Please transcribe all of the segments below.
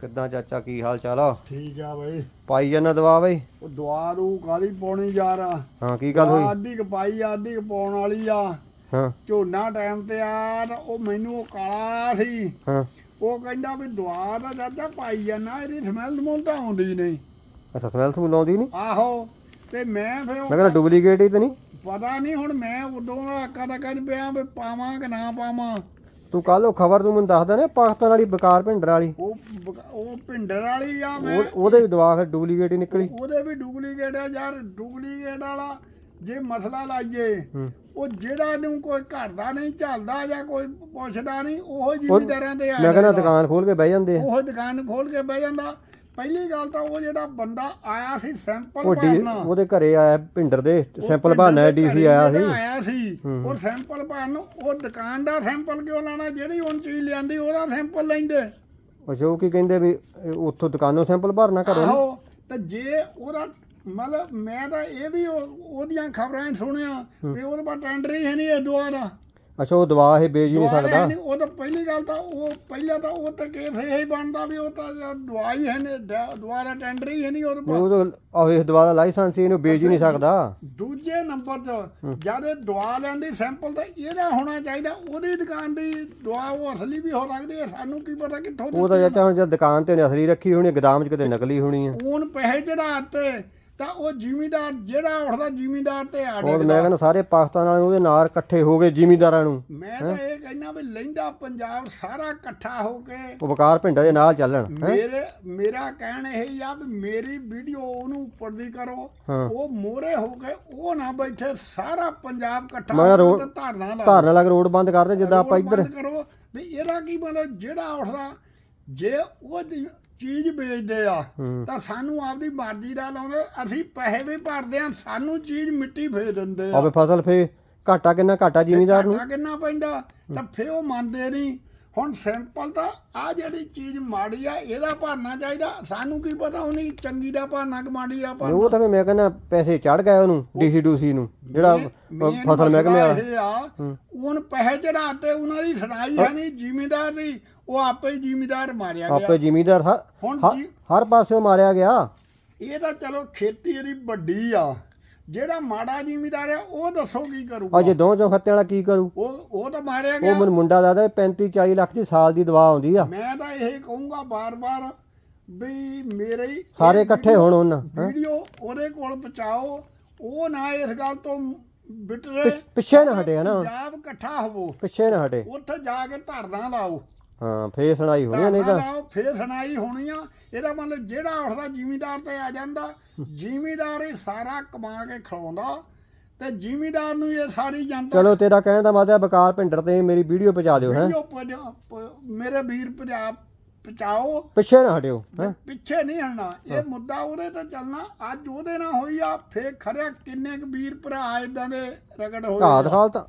ਕਿੱਦਾਂ ਚਾਚਾ ਕੀ ਹਾਲ ਚਾਲ ਆ? ਠੀਕ ਆ ਬਈ। ਪਾਈ ਜਾਂਦਾ ਦਵਾ ਬਈ? ਉਹ ਦੁਆ ਨੂੰ ਕਾਲੀ ਪਾਉਣੀ ਯਾਰ। ਹਾਂ ਕੀ ਗੱਲ ਹੋਈ? ਆਦੀ ਕ ਪਾਈ ਆਦੀ ਕ ਪਾਉਣ ਵਾਲੀ ਆ। ਹਾਂ। ਝੋਨਾ ਟਾਈਮ ਤੇ ਆ ਤਾਂ ਉਹ ਮੈਨੂੰ ਉਹ ਕਾਲਾ ਸੀ। ਹਾਂ। ਉਹ ਕਹਿੰਦਾ ਵੀ ਦੁਆ ਦਾ ਚਾਚਾ ਪਾਈ ਜਾਂਦਾ ਇਹਦੀ ਸਮੈਲ ਤਾਂ ਆਉਂਦੀ ਨਹੀਂ। ਅੱਛਾ ਸਮੈਲ ਸਮੂਲ ਆਉਂਦੀ ਨਹੀਂ? ਆਹੋ ਤੇ ਮੈਂ ਫਿਰ ਮੈਂ ਕਹਿੰਦਾ ਡੁਪਲੀਕੇਟ ਹੀ ਤਾਂ ਨਹੀਂ। ਪਤਾ ਨਹੀਂ ਹੁਣ ਮੈਂ ਉਦੋਂ ਦਾ ਆਕਾ ਦਾ ਕਹਿੰਦਾ ਪਿਆ ਵੀ ਪਾਵਾਂ ਕਿ ਨਾ ਪਾਵਾਂ। ਤੂੰ ਕੱਲ ਉਹ ਖਬਰ ਤੂੰ ਮੈਨੂੰ ਦੱਸਦਾ ਨੇ ਪਾਕਿਸਤਾਨ ਵਾਲੀ ਬਕਾਰ ਭਿੰਡਰ ਵਾਲੀ। ਉਹ ਬਕ- ਉਹ ਭਿੰਡਰ ਵਾਲੀ ਆ ਮੈਂ। ਉਹ- ਉਹਦੇ ਵੀ ਦਵਾ ਫਿਰ ਡੁਪਲੀਕੇਟ ਹੀ ਨਿਕਲੀ। ਉਹਦੇ ਵੀ ਡੁਪਲੀਕੇਟ ਆ ਯਾਰ ਡੁਪਲੀਕੇਟ ਵਾਲਾ ਜੇ ਮਸਲਾ ਲਾਈਏ ਹੂੰ। ਉਹ ਜਿਹੜਾ ਨੂੰ ਕੋਈ ਘਰ ਦਾ ਨਹੀਂ ਚੱਲਦਾ ਜਾਂ ਕੋਈ ਪੁੱਛਦਾ ਨਹੀਂ ਉਹ ਜ਼ਿਮੀਦਾਰਾਂ ਤੇ ਆ ਮੈਂ ਕਹਿੰਦਾ ਜਾਂਦਾ। ਦੁਕਾਨ ਖੋਲ ਕੇ ਬਹਿ ਜਾਂਦੇ ਆ। ਉਹ ਦੁਕਾਨ ਖੋਲ ਕੇ ਬਹਿ ਜਾਂਦਾ। ਪਹਿਲੀ ਗੱਲ ਤਾਂ ਉਹ ਜਿਹੜਾ ਬੰਦਾ ਆਇਆ ਸੀ ਸੈਂਪਲ ਉਹ ਡੀ ਭਰਨਾ। ਉਹਦੇ ਘਰੇ ਆਇਆ ਭਿੰਡਰ ਦੇ ਸੈਂਪਲ ਦੇ ਡੀਸੀ ਆਇਆ ਸੀ। ਆਇਆ ਸੀ। ਉਹ ਸੈਂਪਲ ਭਰਨ ਉਹ ਦੁਕਾਨ ਦਾ ਸੈਂਪਲ ਕਿਉਂ ਲੈਣਾ? ਜਿਹੜੀ ਹੁਣ ਚੀਜ਼ ਲਿਆਂਦੀ ਉਹਦਾ ਸੈਂਪਲ ਲੈਂਦੇ। ਉਹ ਕੀ ਕਹਿੰਦੇ ਵੀ ਇਹ ਉੱਥੋਂ ਦੁਕਾਨੋਂ ਸੈਂਪਲ ਭਰਨਾ ਘਰੋਂ ਨੀ? ਆਹੋ ਤੇ ਜੇ ਉਹਦਾ ਮਤਲਬ ਮੈਂ ਤਾਂ ਇਹ ਵੀ ਉਹ- ਉਹਦੀਆਂ ਖਬਰਾਂ ਸੁਣਿਆ ਵੀ ਉਹਦੇ ਪਾ ਟੈਂਡਰ ਹੀ ਹੈ ਨਹੀਂ ਇਹ ਦੁਆ ਦਾ ਅੱਛਾ ਉਹ ਦਵਾ ਇਹ ਵੇਚ ਹੀ ਨਹੀਂ ਸਕਦਾ। ਨਹੀਂ ਉਹ ਤਾਂ ਪਹਿਲੀ ਗੱਲ ਤਾਂ ਉਹ ਪਹਿਲਾਂ ਤਾਂ ਉਹ ਤਾਂ ਕੇਸ ਇਹ ਹੀ ਬਣਦਾ ਵੀ ਉਹ ਤਾਂ ਦੁਆ ਹੀ ਹੈ ਨੇ ਦੁਆ ਦਾ ਟੈਂਡਰ ਹੀ ਹੈ ਨਹੀਂ ਉਹਦੇ ਪਾ ਉਹ ਤਾਂ ਆਹ ਇਸ ਦਵਾ ਦਾ ਲਾਇਸੈਂਸ ਹੀ ਇਹਨੂੰ ਵੇਚ ਹੀ ਨਹੀਂ ਸਕਦਾ। ਦੂਜੇ ਨੰਬਰ 'ਤੇ ਜਦ ਇਹ ਦਵਾ ਲੈਂਦੀ ਸੈਂਪਲ ਤਾਂ ਇਹਦਾ ਹੋਣਾ ਚਾਹੀਦਾ ਉਹਦੀ ਦੁਕਾਨ ਦੀ ਦਵਾ ਉਹ ਅਸਲੀ ਵੀ ਹੋ ਸਕਦੀ ਹੈ ਸਾਨੂੰ ਕੀ ਪਤਾ ਕਿੱਥੋਂ ਉਹ ਤਾਂ ਜਦ ਦੁਕਾਨ ਤੇ ਉਹਨੇ ਅਸਲੀ ਰੱਖੀ ਹੋਣੀ ਗਦਾਮ 'ਚ ਕਿਤੇ ਨਕਲੀ ਹੋਣੀ ਆ। ਉਹਨ ਪੈਸੇ ਚੜਾਤੇ ਤਾਂ ਉਹ ਜ਼ਿਮੀਦਾਰ ਜਿਹੜਾ ਉੱਠਦਾ ਜ਼ਿਮੀਦਾਰ ਤੇ ਆ ਉਹ ਮੈਂ ਡਿੱਗਦਾ ਕਹਿੰਦਾ ਸਾਰੇ ਪਾਕਿਸਤਾਨ ਵਾਲੇ ਉਹਦੇ ਨਾਲ ਇਕੱਠੇ ਹੋ ਗਏ ਜ਼ਿਮੀਂਦਾਰਾਂ ਨੂੰ। ਮੈਂ ਤਾਂ ਇਹ ਕਹਿੰਦਾ ਵੀ ਲਹਿੰਦਾ ਪੰਜਾਬ ਸਾਰਾ ਇਕੱਠਾ ਹੋ ਕੇ ਉਹ ਵਕਾਰ ਭਿੰਡਰ ਦੇ ਨਾਲ ਚੱਲਣ ਹੈਂ? ਮੇਰੇ ਮੇਰਾ ਕਹਿਣ ਇਹ ਹੀ ਆ ਵੀ ਮੇਰੀ ਵੀਡੀਓ ਉਹਨੂੰ ਉੱਪਰ ਦੀ ਕਰੋ। ਹਾਂ। ਉਹ ਮੋਰੇ ਹੋ ਕੇ ਉਹ ਨਾ ਬੈਠੇ ਸਾਰਾ ਪੰਜਾਬ ਇਕੱਠਾ ਮੈਂ ਹੋ ਰੋ- ਕੇ ਧਰਨਾ ਲਾ ਧਾਰਨਾ ਲੱਗ ਰੋਡ ਬੰਦ ਕਰਦੇ ਜਿੱਦਾਂ ਆਪਾਂ ਰੋਡ ਇੱਧਰ। ਬੰਦ ਕਰੋ। ਵੀ ਇਹਦਾ ਕੀ ਮਤਲਬ? ਜਿਹੜਾ ਉੱਠਦਾ ਜੇ ਉਹ ਦੀ ਚੀਜ਼ ਵੇਚਦੇ ਆ ਹੂੰ। ਤਾਂ ਸਾਨੂੰ ਆਪਦੀ ਮਰਜ਼ੀ ਦਾ ਲਾਉਂਦੇ ਅਸੀਂ ਪੈਸੇ ਵੀ ਭਰਦੇ ਆ ਸਾਨੂੰ ਚੀਜ਼ ਮਿੱਟੀ ਫੇਰ ਦਿੰਦੇ ਆ। ਆਵੇ ਫਸਲ ਫੇ ਘਾਟਾ ਕਿੰਨਾ ਘਾਟਾ ਜ਼ਿਮੀਂਦਾਰ ਨੂੰ? ਘਾਟਾ ਕਿੰਨਾ ਪੈਂਦਾ? ਤਾਂ ਫੇ ਉਹ ਮੰਨਦੇ ਨਹੀਂ ਹੁਣ ਸਿੰਪਲ ਤਾਂ ਆ ਜਿਹੜੀ ਚੀਜ਼ ਮਾੜੀ ਆ ਇਹਦਾ ਭਰਨਾ ਚਾਹੀਦਾ। ਸਾਨੂੰ ਕੀ ਪਤਾ ਉਹਨੀ ਚੰਗੀ ਦਾ ਭਰਨਾ ਕਿ ਮਾੜੀ ਦਾ ਭਰਨਾ ਉਹ ਤਾਂ ਮੈਂ ਕਹਿੰਦਾ ਪੈਸੇ ਚੜ ਗਏ ਉਹਨੂੰ ਡੀਸੀ ਡੂਸੀ ਨੂੰ ਜਿਹੜਾ ਫਸਲ ਮਹਿਕਮੇ ਵਾਲਾ। ਉਹਨ ਪੈਸੇ ਚੜਾਤੇ ਉਹਨਾਂ ਦੀ ਸੁਣਾਈ ਹੈ। ਨਹੀਂ ਜ਼ਿਮੀਦਾਰ ਦੀ ਉਹ ਆਪੇ ਹੀ ਜ਼ਿਮੀਦਾਰ ਮਾਰਿਆ ਗਿਆ। ਆਪੇ ਜ਼ਿਮੀਂਦਾਰ ਹਰ ਪਾਸਿਓਂ ਮਾਰਿਆ ਗਿਆ। ਇਹ ਤਾਂ ਚਲੋ ਖੇਤੀ ਇਹਦੀ ਵੱਡੀ ਆ। ਜਿਹੜਾ ਮਾੜਾ ਜ਼ਿਮੀਦਾਰ ਆ ਉਹ ਦੱਸੋ ਕੀ ਕਰੂਗਾ? ਅਜੇ ਦੋ ਚੋਂ ਖੱਤੇ ਵਾਲਾ ਕੀ ਕਰੂ? ਉਹ ਉਹ ਤਾਂ ਮਾਰਿਆ ਉਹ ਗਿਆ ਮੈਨੂੰ ਮੁੰਡਾ ਦੱਸਦਾ 35 40 ਲੱਖ ਦੀ ਸਾਲ ਦੀ ਦਵਾ ਆਉਂਦੀ ਆ। ਮੈਂ ਤਾਂ ਇਹ ਕਹੂੰਗਾ ਬਾਰ-ਬਾਰ ਵੀ ਮੇਰੇ ਹੀ ਸਾਰੇ ਇਕੱਠੇ ਹੋਣ ਉਹਨਾਂ ਹੈਂ? ਵੀਡੀਓ ਉਹਦੇ ਕੋਲ ਪਹੁੰਚਾਓ। ਉਹ ਨਾ ਇਸ ਗੱਲ ਤੋਂ ਬਿਟਰੇ ਪਿੱਛ- ਨਾ ਹਟੇ ਹਨਾ। ਪੰਜਾਬ ਇਕੱਠਾ ਹੋਵੋ। ਪਿੱਛੇ ਨਾ ਹਟੇ। ਉੱਥੇ ਜਾ ਕੇ ਧਰਨਾ ਲਾਓ। ਹਾਂ ਫੇਰ ਸੁਣਾਈ ਹੋਣੀ ਆ, ਨਹੀਂ ਧਰਨਾ ਤਾਂ? ਲਾਓ ਫੇਰ ਸੁਣਾਈ ਹੋਣੀ ਆ। ਇਹਦਾ ਮਤਲਬ ਜਿਹੜਾ ਉੱਠਦਾ ਜ਼ਿਮੀਦਾਰ ਤੇ ਆ ਜਾਂਦਾ ਜ਼ਿਮੀਦਾਰ ਹੀ ਸਾਰਾ ਕਮਾ ਕੇ ਖਿਲਾਉਂਦਾ ਤੇ ਜ਼ਿਮੀਦਾਰ ਨੂੰ ਇਹ ਸਾਰੀ ਜਨਤਾ ਚਲੋ ਤੇਰਾ ਕਹਿਣ ਦਾ ਮਤਲਬ ਬਕਾਰ ਭਿੰਡਰ ਤੇ ਮੇਰੀ ਵੀਡੀਓ ਪਹੁੰਚਾ ਦਿਓ ਹੈ? ਵੀਡੀਓ ਪੰਜਾ- ਪ- ਮੇਰੇ ਵੀਰ ਪੰਜਾਬ ਪਹੁੰਚਾਓ ਪਿੱਛੇ ਨਾ ਹਟਿਓ ਹੈ? ਪਿੱਛੇ ਨਹੀਂ ਹਟਣਾ। ਇਹ ਮੁੱਦਾ ਉਹਦੇ ਤੇ ਚੱਲਣਾ। ਅੱਜ ਉਹਦੇ ਨਾਲ ਹੋਈ ਆ ਫੇਰ ਖਰਿਆ ਕਿੰਨੇ ਕੁ ਵੀਰ ਭਰਾ ਇਦਾਂ ਦੇ ਰਗੜ ਹੋਏ ਘਾਤ ਖਾਲ ਤਾਂ।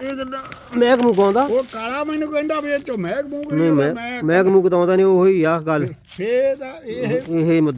ਇਹ ਗੱਲਾਂ ਮੈਂ ਕਮੂ ਗਾਉਂਦਾ? ਉਹ ਕਾਲਾ ਮੈਨੂੰ ਕਹਿੰਦਾ ਵੀ ਇਹ ਚੋਂ ਮਹਿਕ ਮੂੰਹ ਨਹੀਂ ਮੈਂ ਮੈਂ ਕਮੂ ਗਾਉਂਦਾ ਨਹੀਂ ਉਹੀ ਆ ਗੱਲ। ਫੇਰ ਤਾਂ ਇਹ ਇਹ ਮੁੱਦਾ